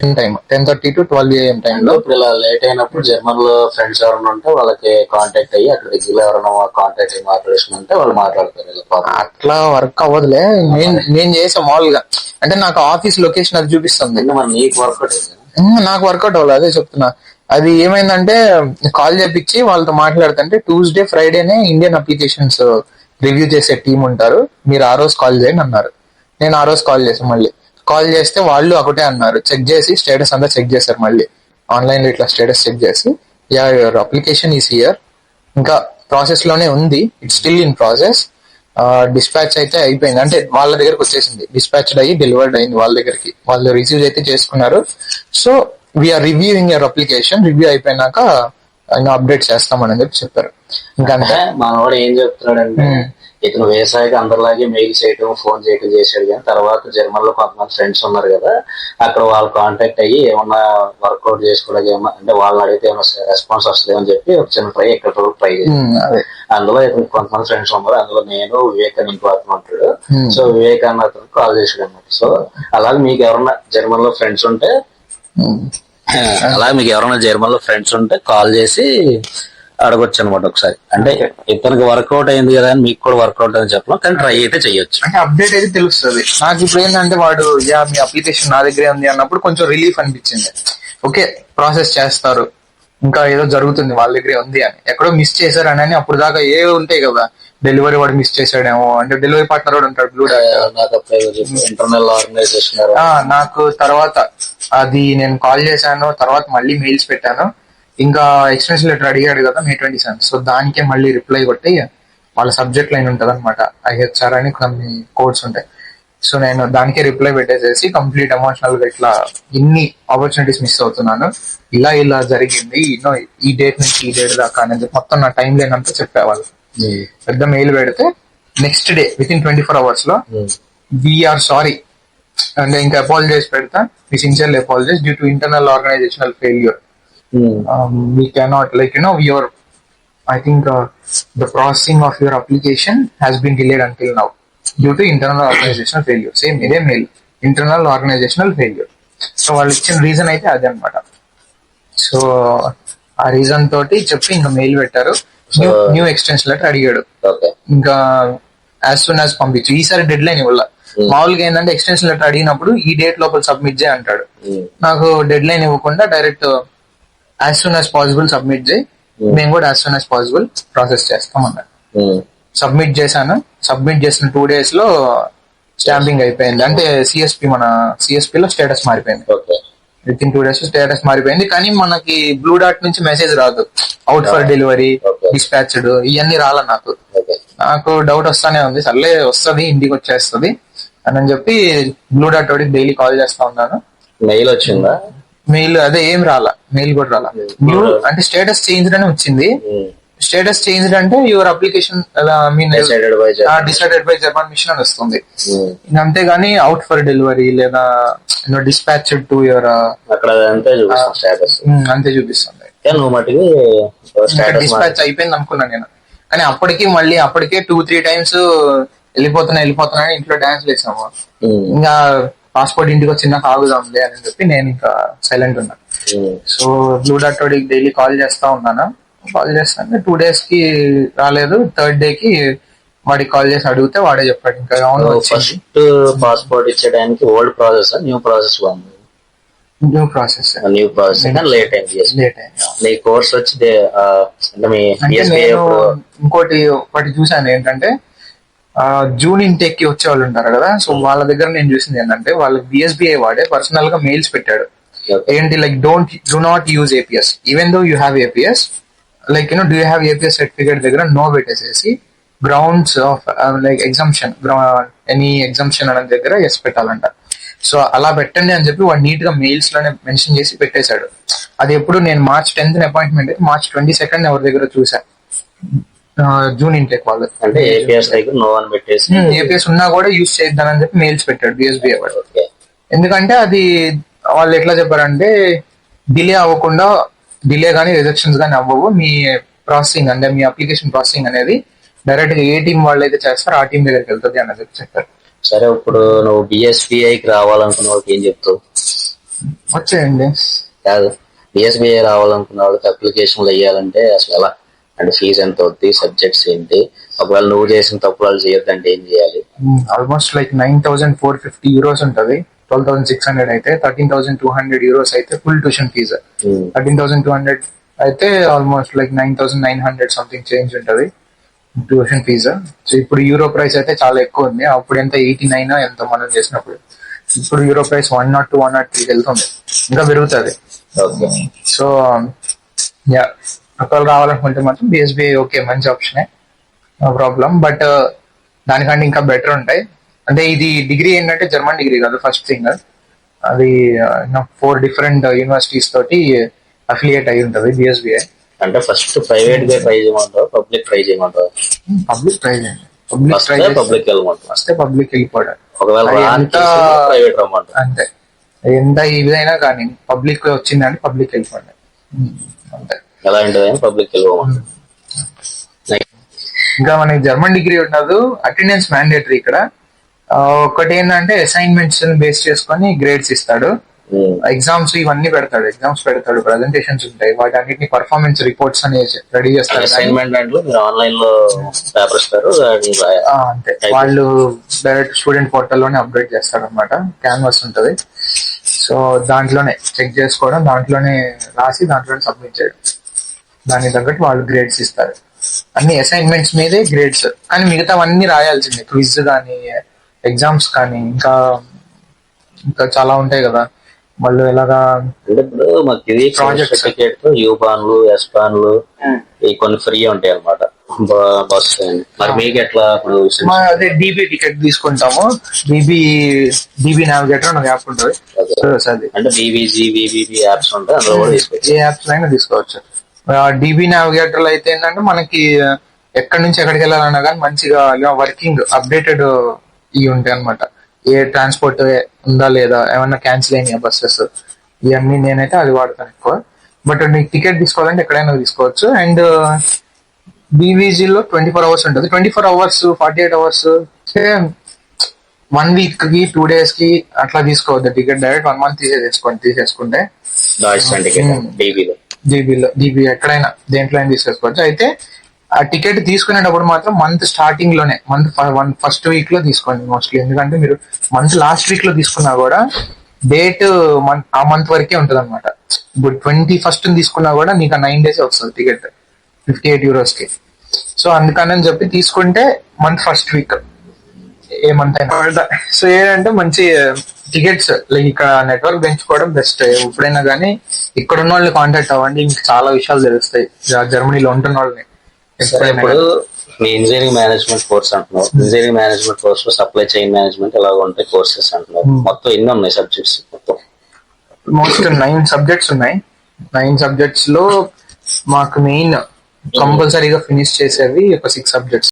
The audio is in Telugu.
Time ten thirty to twelve AM టైంలో ఇప్పుడు ఇలా లేట్ అయినప్పుడు జర్మన్లో ఫ్రెండ్స్ ఎవరైనా ఉంటే వాళ్ళకి కాంటాక్ట్ అయ్యి అక్కడ దిగులు ఎవరైనా కాంటాక్ట్ అయ్యి మాట్లాడేసిన ఉంటే వాళ్ళు మాట్లాడతారు. అట్లా వర్క్ అవ్వదులే. నేను నేను చేసా మామూలుగా అంటే నాకు ఆఫీస్ లొకేషన్ అది చూపిస్తుంది. నీకు వర్కౌట్ నాకు వర్కౌట్ అవ్వలేదు అదే చెప్తున్నా. అది ఏమైందంటే కాల్ చేపించి వాళ్ళతో మాట్లాడుతుంటే ట్యూస్డే ఫ్రైడేనే ఇండియన్ అప్లికేషన్స్ రివ్యూ చేసే టీం ఉంటారు. మీరు ఆ రోజు కాల్ చేయండి అన్నారు. నేను ఆ రోజు కాల్ చేసాను మళ్ళీ. కాల్ చేస్తే వాళ్ళు ఒకటే అన్నారు. చెక్ చేసి స్టేటస్ అంతా చెక్ చేశారు మళ్ళీ. ఆన్లైన్లో ఇట్లా స్టేటస్ చెక్ చేసి yeah your application is here ఇంకా ప్రాసెస్లోనే ఉంది. It's still in process dispatch అయితే అయిపోయింది. అంటే వాళ్ళ దగ్గరకు వచ్చేసింది. డిస్పాచ్డ్ అయ్యి డెలివర్డ్ అయింది వాళ్ళ దగ్గరికి. వాళ్ళు రిసీవ్ అయితే చేసుకున్నారు. So we're reviewing your application review అయిపోయినాక ఇంకా అప్డేట్ చేస్తామని చెప్పి చెప్పారు. ఇంకా అంతే అంటే మనవాడు ఏం చెప్తున్నాడంటే ఇతను వ్యవసాయకి అందరిలాగే మెయిల్ చేయటం ఫోన్ చేయటం చేశాడు కానీ తర్వాత జర్మన్లో కొంతమంది ఫ్రెండ్స్ ఉన్నారు కదా అక్కడ వాళ్ళు కాంటాక్ట్ అయ్యి ఏమన్నా వర్కౌట్ చేసుకోవడానికి ఏమన్నా అంటే వాళ్ళని అడిగితే ఏమన్నా రెస్పాన్స్ వస్తుంది అని చెప్పి ఒక చిన్న ట్రై ఎక్కడ ట్రై అందులో ఇతను కొంతమంది ఫ్రెండ్స్ ఉన్నారు. అందులో నేను వివేక్ అని ఇంకో అతను ఉంటాడు. సో వివేక్ అన్న అతను కాల్ చేసాడు అన్నమాట. సో అలాగే మీకు ఎవరన్నా జర్మన్లో ఫ్రెండ్స్ ఉంటే అలాగే మీకు ఎవరైనా జర్మన్లో ఫ్రెండ్స్ ఉంటే కాల్ చేసి అడగొచ్చు అనమాట ఒకసారి. అంటే ఇతనికి వర్కౌట్ అయింది కదా అని మీకు కూడా వర్కౌట్ అని చెప్పడం కానీ ట్రై అయితే చేయొచ్చు. అంటే అప్డేట్ అయితే తెలుస్తుంది. నాకు ఇప్పుడు ఏంటంటే వాడు యా మీ అప్లికేషన్ నా దగ్గరే ఉంది అన్నప్పుడు కొంచెం రిలీఫ్ అనిపించింది. ఓకే ప్రాసెస్ చేస్తారు. ఇంకా ఏదో జరుగుతుంది వాళ్ళ దగ్గరే ఉంది అని. ఎక్కడో మిస్ చేశారు అని అప్పుడు దాకా ఏ ఉంటాయి కదా డెలివరీ వాడు మిస్ చేశాడేమో అంటే డెలివరీ పార్ట్నర్ కూడా ఉంటాడు బ్లూ నాకు ఇంటర్నల్ ఆర్గనైజేషన్ నాకు తర్వాత అది నేను కాల్ చేశాను తర్వాత మళ్ళీ మెయిల్స్ పెట్టాను. ఇంకా ఎక్స్టెన్షన్ లెటర్ అడిగాడు కదా మే ట్వంటీ సెవెన్ సో దానికే మళ్ళీ రిప్లై కొట్టి వాళ్ళ సబ్జెక్ట్ లైన్ ఉంటుంది అనమాట ఐహెచ్ఆర్ అని కొన్ని కోడ్స్ ఉంటాయి. సో నేను దానికే రిప్లై పెట్టేసేసి కంప్లీట్ ఎమోషనల్గా ఇట్లా ఇన్ని ఆపర్చునిటీస్ మిస్ అవుతున్నాను. ఇలా ఇలా జరిగింది. ఇన్నో ఈ డేట్ నుంచి ఈ డేట్ దాకా అనేది మొత్తం నా టైం లైన్ అంతా చెప్పేవాళ్ళు. పెద్ద మెయిల్ పెడితే next day within twenty four అవర్స్లో వీఆర్ సారీ అంటే ఇంకా అపాలజైజ్ పెడతా. మీ sincerely apologise due to internal organisational failure we cannot like you know your I think the processing of your application has been delayed until now due to internal organisational failure same ఇదే mail internal organisational failure so వాళ్ళు ఇచ్చిన రీజన్ అయితే అదే అనమాట సో ఆ రీజన్ తోటి చెప్పి ఇంకా మెయిల్ పెట్టారు. న్యూ న్యూ ఎక్స్టెన్షన్ లెటర్ అడిగాడు. ఇంకా యాజ్ సూన్ యాజ్ పంపించు. ఈసారి డెడ్ లైన్ ఇవ్వాల మామూలుగా ఏంటంటే ఎక్స్టెన్షన్ లెటర్ అడిగినప్పుడు ఈ డేట్ లోపల సబ్మిట్ చేయి అంటాడు. నాకు డెడ్ లైన్ ఇవ్వకుండా direct as soon as possible submit చేయి. మేము కూడా as soon as possible process చేస్తాం అన్నాడు. సబ్మిట్ చేశాను. సబ్మిట్ చేసిన టూ డేస్లో స్టాంపింగ్ అయిపోయింది. అంటే సిఎస్పి మన సిఎస్పి లో స్టేటస్ మారిపోయింది. Okay within two days status మారిపోయింది. కానీ మనకి బ్లూ డాట్ నుంచి మెసేజ్ రాదు. Out for delivery. డిస్పాచ్డ్ ఇవన్నీ రాల నాకు. నాకు డౌట్ వస్తానే ఉంది. సర్లే వస్తుంది ఇంటికి వచ్చేస్తుంది అని చెప్పి బ్లూ డాట్ వాడికి డైలీ కాల్ చేస్తా ఉన్నాను. మెయిల్ వచ్చిందా? మెయిల్ అదే ఏం రాలా. మెయిల్ కూడా రాలా. న్యూ అంటే స్టేటస్ చేంజ్ అని వచ్చింది. స్టేటస్ చేంజ్ అంటే your application mean decided by German mission అని వస్తుంది. ఇంకా అంతేగాని అవుట్ ఫర్ డెలివరీ లేదా డిస్పాచ్డ్ టు యువర్ అక్కడ అంతే స్టేటస్ అంతే చూపిస్తుంది. నువ్వు మటుకు డిస్పాచ్ అయిపోయింది అనుకున్నాను నేను. కానీ అప్పటికి మళ్ళీ అప్పటికే టూ త్రీ టైమ్స్ వెళ్ళిపోతున్నా వెళ్ళిపోతున్నా ఇంట్లో డాన్స్ వేసాము ఇంకా పాస్పోర్ట్ ఇంటికి వచ్చినా ఆగుదాంలే అని చెప్పి నేను ఇంకా సైలెంట్ ఉన్నాను సో బ్లూ డాట్ డైలీ కాల్ చేస్తా ఉన్నాను? కాల్ చేస్తాను. టూ డేస్కి రాలేదు. థర్డ్ డే కి వాడికి కాల్ చేసి అడిగితే వాడే చెప్పాడు. ఇంకా అవును వచ్చింది? ఫస్ట్ పాస్పోర్ట్ ఇచ్చడానికి ఓల్డ్ ప్రాసెస్ న్యూ ప్రాసెస్ బాగుంది new process new process late అయింది. లేట్ అయింది నీ కోర్స్ వచ్చి అంటే మీ ఇంకోటి ఒకటి చూసాను ఏంటంటే జూన్ ఇంటెక్కి వచ్చే వాళ్ళు ఉంటారు కదా? సో వాళ్ళ దగ్గర నేను చూసింది ఏంటంటే వాళ్ళకి బిఎస్బిఐ వాడే పర్సనల్గా మెయిల్స్ పెట్టాడు. ఏంటి like don't do not use APS even though you have APS like you know do have APS certificate దగ్గర? నో పెట్టేసేసి grounds of like exemption any exemption అనే దగ్గర ఎస్ పెట్టాలంట. సో అలా పెట్టండి అని చెప్పి వాడు నీట్గా మెయిల్స్లోనే మెన్షన్ చేసి పెట్టేశాడు. అది ఎప్పుడు నేను March tenth appointment March twenty second ఎవరి దగ్గర చూసా? జూన్ ఇంటెక్ వాళ్ళు అంటే ఏపీఎస్ దగ్గర నో అని పెట్టేసి ఏపీఎస్ ఉన్నా కూడా యూస్ చేద్దానని చెప్పి మెయిల్స్ పెట్టాడు వాడు. ఓకే ఎందుకంటే అది వాళ్ళు ఎట్లా చెప్పారంటే డిలే అవ్వకుండా డిలే కానీ రిజెక్షన్స్ కానీ అవ్వవు. మీ ప్రాసెసింగ్ అంటే మీ అప్లికేషన్ ప్రాసెసింగ్ అనేది డైరెక్ట్గా ఏ టీం వాళ్ళు అయితే చేస్తారో ఆ టీం దగ్గరికి వెళ్తుంది అని చెప్పి చెప్పారు. సరే ఇప్పుడు నువ్వు బిఎస్పిఐకి రావాలనుకున్న వాళ్ళకి ఏం చెప్తావు? వచ్చేయండి. కాదు. బిఎస్బిఐ రావాలనుకున్న వాళ్ళకి అప్లికేషన్లు వేయాలంటే అసలు ఎలా? అంటే ఫీజు ఎంత అవుద్ది సబ్జెక్ట్స్ ఏంటి? ఒకవేళ నువ్వు చేసిన తప్పు వాళ్ళు చేయొద్దంటే ఏం చేయాలి? Almost like nine thousand four fifty euros ఉంటుంది. ట్వెల్వ్ థౌసండ్ సిక్స్ హండ్రెడ్ అయితే thirteen thousand two hundred euros అయితే full tuition fee thirteen thousand two hundred అయితే almost like nine thousand nine hundred something change ఉంటుంది ట్యూషన్ ఫీజు సో ఇప్పుడు యూరో ప్రైస్ అయితే చాలా ఎక్కువ ఉంది. అప్పుడు ఎంత? ఎయిటీ నైన్ ఎంత మనం చేసినప్పుడు. ఇప్పుడు euro price one nought two one nought three వెళ్తుంది. ఇంకా పెరుగుతుంది. సో యా ఒకవేళ రావాలనుకుంటే మాత్రం బిఎస్బిఐ ఓకే మంచి ఆప్షనే నో ప్రాబ్లం బట్ దానికంటే ఇంకా బెటర్ ఉంటాయి. అంటే ఇది డిగ్రీ ఏంటంటే జర్మన్ డిగ్రీ కాదు ఫస్ట్ థింగ్ అది ఫోర్ డిఫరెంట్ యూనివర్సిటీస్ తోటి అఫిలియేట్ అయి ఉంటుంది బిఎస్బిఐ అంటే ఫస్ట్ ప్రైవేట్గా ట్రై చేయమంటావు పబ్లిక్ ట్రై చేయమంటావు? పబ్లిక్ ప్రైజ్ అండి పబ్లిక్ ఫస్ట్ ప్రైజ్ పబ్లిక్ వెళ్ళమంటావు? వస్తే పబ్లిక్ వెళ్ళిపోవడం. ఒకవేళ అది ఎంత- ప్రైవేట్ రమ్మంటావు? అంతే. ఎంత ఇదైనా కానీ పబ్లిక్ వచ్చిందంటే పబ్లిక్ వెళ్ళిపోండి అంతే. ఎలాంటిదైనా పబ్లిక్ వెళ్ళమంటావు ఇంకా మనకి జర్మన్ డిగ్రీ ఉండదు అటెండెన్స్ మ్యాండేటరీ ఇక్కడ. ఒకటి ఏంటంటే అసైన్మెంట్స్ బేస్ చేసుకొని గ్రేడ్స్ ఇస్తాడు. ఎగ్జామ్స్ ఇవన్నీ పెడతాడు. ఎగ్జామ్స్ పెడతాడు. ప్రజెంటేషన్స్ ఉంటాయి. వాటి అన్నిటిని పర్ఫార్మెన్స్ రిపోర్ట్స్ అని రెడీ చేస్తాడు. అసైన్మెంట్ మీరు ఆన్లైన్లో పేపర్ ఇస్తారు. అంతే. వాళ్ళు డైరెక్ట్ స్టూడెంట్ పోర్టల్లోనే అప్డేట్ చేస్తాడు అనమాట క్యాన్వాస్ ఉంటుంది. సో దాంట్లోనే చెక్ చేసుకోవడం దాంట్లోనే రాసి దాంట్లోనే సబ్మిట్ చేయడం. దానికి తగ్గట్టు వాళ్ళు గ్రేడ్స్ ఇస్తారు. అన్ని అసైన్మెంట్స్ మీదే గ్రేడ్స్ కానీ మిగతావన్నీ రాయాల్సిందే. క్విజ్ కానీ ఎగ్జామ్స్ కానీ ఇంకా ఇంకా చాలా ఉంటాయి కదా. వాళ్ళు ఎలాగా అంటే ఇప్పుడు మాకు ఇది Projects. సర్టిఫికేట్ యూపాన్లు ఎస్పాన్లు ఈ కొన్ని ఫ్రీ ఉంటాయి అనమాట బస్ మరి మీకు ఎట్లా ఇప్పుడు అదే డీబీ టికెట్ తీసుకుంటాము. డీబీ డీబీ నావిగేటర్ అని యాప్ ఉంటుంది. అంటే బీబీజీ బీబీబీ యాప్స్ ఉంటాయి అందులో కూడా తీసుకోవచ్చు. ఏ యాప్స్ అయినా తీసుకోవచ్చు. డీబీ నావిగేటర్ అయితే ఏంటంటే మనకి ఎక్కడి నుంచి ఎక్కడికి వెళ్ళాలన్నా కానీ మంచిగా వర్కింగ్ అప్డేటెడ్ ఇవి ఉంటాయి అనమాట ఏ ట్రాన్స్పోర్ట్ ఉందా లేదా ఏమన్నా క్యాన్సిల్ అయినాయా బస్సెస్ ఇవన్నీ నేనైతే అది వాడతాను ఎక్కువ. బట్ నీకు టికెట్ తీసుకోవాలంటే ఎక్కడైనా తీసుకోవచ్చు. అండ్ బీవీజీలో ట్వంటీ ఫోర్ అవర్స్ ఉంటుంది. Twenty four hours forty eight hours one వీక్కి టూ డేస్కి అట్లా తీసుకోవద్దు. టికెట్ డైరెక్ట్ వన్ మంత్ తీసేసుకోండి తీసేసుకుంటే. Ticket Hmm. బీబీలో జీబీలో జీబీ ఎక్కడైనా దేంట్లో అయినా తీసేసుకోవచ్చు. అయితే ఆ టికెట్ తీసుకునేటప్పుడు మాత్రం మంత్ స్టార్టింగ్లోనే మంత్ వన్ ఫస్ట్ వీక్లో తీసుకోండి మోస్ట్లీ ఎందుకంటే మీరు మంత్ లాస్ట్ వీక్లో తీసుకున్నా కూడా డేట్ మంత్ ఆ మంత్ వరకే ఉంటుంది అనమాట ఇప్పుడు ట్వంటీ ఫస్ట్ తీసుకున్నా కూడా నీకు నైన్ డేస్ వస్తుంది టికెట్. ఫిఫ్టీ ఎయిట్ యూరోస్కి. సో అందుకని చెప్పి తీసుకుంటే month first week a month అయినా. సో ఏంటంటే మంచి టికెట్స్ లైక్ ఇక్కడ నెట్వర్క్ పెంచుకోవడం బెస్ట్ ఎప్పుడైనా కానీ ఇక్కడ ఉన్న వాళ్ళని కాంటాక్ట్ అవ్వండి ఇంకా చాలా విషయాలు తెలుస్తాయి. జర్మనీలో ఉంటున్న వాళ్ళని ఇప్పుడు మీ ఇంజనీరింగ్ మేనేజ్మెంట్ కోర్స్ అంటున్నావు ఇంజనీరింగ్ మేనేజ్మెంట్ కోర్స్లో సప్లై చైన్ మేనేజ్మెంట్ ఎలాగ ఉంటాయి కోర్సెస్ అంటున్నావు Hmm. మొత్తం ఎన్ని ఉన్నాయి సబ్జెక్ట్స్ మొత్తం. మోస్ట్ నైన్ సబ్జెక్ట్స్ ఉన్నాయి. నైన్ సబ్జెక్ట్స్లో మాకు మెయిన్ కంపల్సరీగా ఫినిష్ చేసేవి ఒక సిక్స్ సబ్జెక్ట్స్